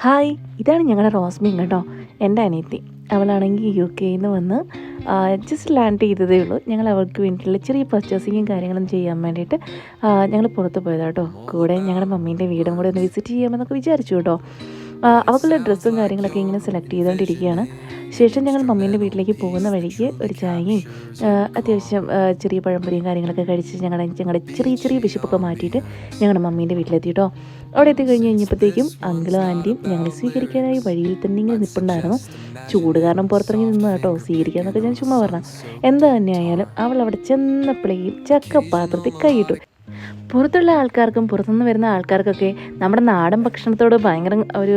Hi ഇതാണ് ഞങ്ങളുടെ റോസ്മിൻ കേട്ടോ എന്റെ അനിയത്തി. അവളാണെങ്കിൽ യു കെയിൽ നിന്ന് വന്ന് ജസ്റ്റ് ലാൻഡ് ചെയ്തതേ ഉള്ളൂ. ഞങ്ങൾ അവൾക്ക് വേണ്ടിയിട്ടുള്ള ചെറിയ പർച്ചേസിങ്ങും കാര്യങ്ങളും ചെയ്യാൻ വേണ്ടിയിട്ട് ഞങ്ങൾ പുറത്ത് പോയതാണ് കേട്ടോ. കൂടെ ഞങ്ങളുടെ മമ്മീന്റെ വീടും കൂടെ ഒന്ന് വിസിറ്റ് ചെയ്യാമെന്നൊക്കെ വിചാരിച്ചു കേട്ടോ. അവൾക്കുള്ള ഡ്രസ്സും കാര്യങ്ങളൊക്കെ ഇങ്ങനെ സെലക്ട് ചെയ്തുകൊണ്ടിരിക്കുകയാണ് ശേഷം ഞങ്ങൾ മമ്മീന്റെ വീട്ടിലേക്ക് പോകുന്ന വഴിക്ക് ഒരു ചായയും അത്യാവശ്യം ചെറിയ പഴംപൊരിയും കാര്യങ്ങളൊക്കെ കഴിച്ച് ഞങ്ങളുടെ ഞങ്ങളുടെ ചെറിയ ചെറിയ വിശപ്പൊക്കെ മാറ്റിയിട്ട് ഞങ്ങളുടെ മമ്മീന്റെ വീട്ടിലെത്തി കേട്ടോ അവിടെ എത്തി കഴിഞ്ഞ് കഴിഞ്ഞപ്പോഴത്തേക്കും അങ്കിളും ആന്റിയും ഞങ്ങളെ സ്വീകരിക്കാനായി വഴിയിൽ തന്നെ ഇങ്ങനെ നിൽപ്പുണ്ടായിരുന്നു ചൂട് കാരണം പുറത്തിറങ്ങി നിന്ന് കേട്ടോ സ്വീകരിക്കാന്നൊക്കെ ഞാൻ ചുമ്മാ പറഞ്ഞു. എന്താ തന്നെ ആയാലും അവൾ അവിടെ ചെന്നപ്പോഴേക്കും ചക്കപ്പാത്രത്തിൽ കൈയിട്ടു. പുറത്തുള്ള ആൾക്കാർക്കും പുറത്തുനിന്ന് വരുന്ന ആൾക്കാർക്കൊക്കെ നമ്മുടെ നാടൻ ഭക്ഷണത്തോട് ഭയങ്കര ഒരു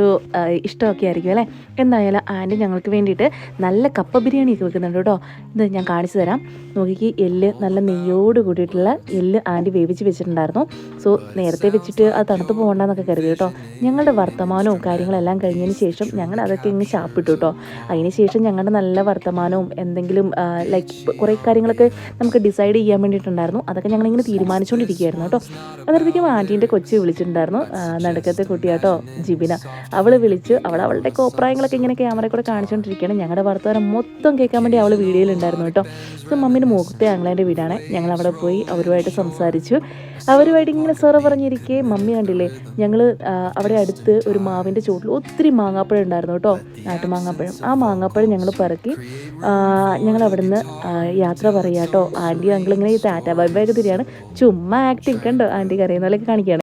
ഇഷ്ടമൊക്കെ ആയിരിക്കും അല്ലേ? എന്തായാലും ആന്റി ഞങ്ങൾക്ക് വേണ്ടിയിട്ട് നല്ല കപ്പ ബിരിയാണിയൊക്കെ വെക്കുന്നുണ്ട് കേട്ടോ. ഇത് ഞാൻ കാണിച്ചു തരാം. നോക്കിക്ക് എല്ല് നല്ല നെയ്യോട് കൂടിയിട്ടുള്ള എല്ല് ആന്റി വേവിച്ച് വെച്ചിട്ടുണ്ടായിരുന്നു. സോ നേരത്തെ വെച്ചിട്ട് അത് തണുത്ത് പോകണ്ടെന്നൊക്കെ കരുതി കേട്ടോ. ഞങ്ങളുടെ വർത്തമാനവും കാര്യങ്ങളെല്ലാം കഴിഞ്ഞതിന് ശേഷം ഞങ്ങൾ അതൊക്കെ ഇങ്ങ് ചാപ്പിട്ടു കേട്ടോ. അതിന് ശേഷം ഞങ്ങളുടെ നല്ല വർത്തമാനവും എന്തെങ്കിലും ലൈക്ക് കുറേ കാര്യങ്ങളൊക്കെ നമുക്ക് ഡിസൈഡ് ചെയ്യാൻ വേണ്ടിയിട്ടുണ്ടായിരുന്നു. അതൊക്കെ ഞങ്ങളിങ്ങനെ തീരുമാനിച്ചുകൊണ്ടിരിക്കുകയായിരുന്നു കേട്ടോ. അന്നേരത്തേക്കും ആന്റീന്റെ കൊച്ചു വിളിച്ചിട്ടുണ്ടായിരുന്നു. നടക്കത്തെ കുട്ടിയാട്ടോ ജിബിന. അവൾ വിളിച്ച് അവൾ അവളുടെ കോപ്രായങ്ങളൊക്കെ ഇങ്ങനെ ക്യാമറയിൽ കൂടെ കാണിച്ചുകൊണ്ടിരിക്കുകയാണ് ഞങ്ങളുടെ വർത്തമാനം മൊത്തം കേൾക്കാൻ വേണ്ടി അവൾ വീഡിയോയിലുണ്ടായിരുന്നു കേട്ടോ. സോ മമ്മീന്റെ മുഖത്തെ ആംഗ്ലേന്റെ വീടാണ്. ഞങ്ങൾ അവിടെ പോയി അവരുമായിട്ട് സംസാരിച്ചു. അവരുമായിട്ട് ഇങ്ങനെ സെറ പറഞ്ഞിരിക്കെ മമ്മി കണ്ടില്ലേ ഞങ്ങൾ അവിടെ അടുത്ത് ഒരു മാവിന്റെ ചുവട്ടിൽ ഒത്തിരി മാങ്ങാപ്പഴം ഉണ്ടായിരുന്നു കേട്ടോ നാട്ടുമാങ്ങാപ്പഴം. ആ മാങ്ങാപ്പഴം ഞങ്ങൾ പറക്കി ഞങ്ങൾ അവിടുന്ന് യാത്ര പറയാട്ടോ ആന്റി അങ്കിൾ ഇങ്ങനെ ഈ ടാറ്റ ബൈ ബൈ തിരിയാണ്. ചുമ്മാ ആക്ടിങ് കണ്ടോ ആന്റി കരയുന്ന പോലെയൊക്കെ കാണിക്കുകയാണ്.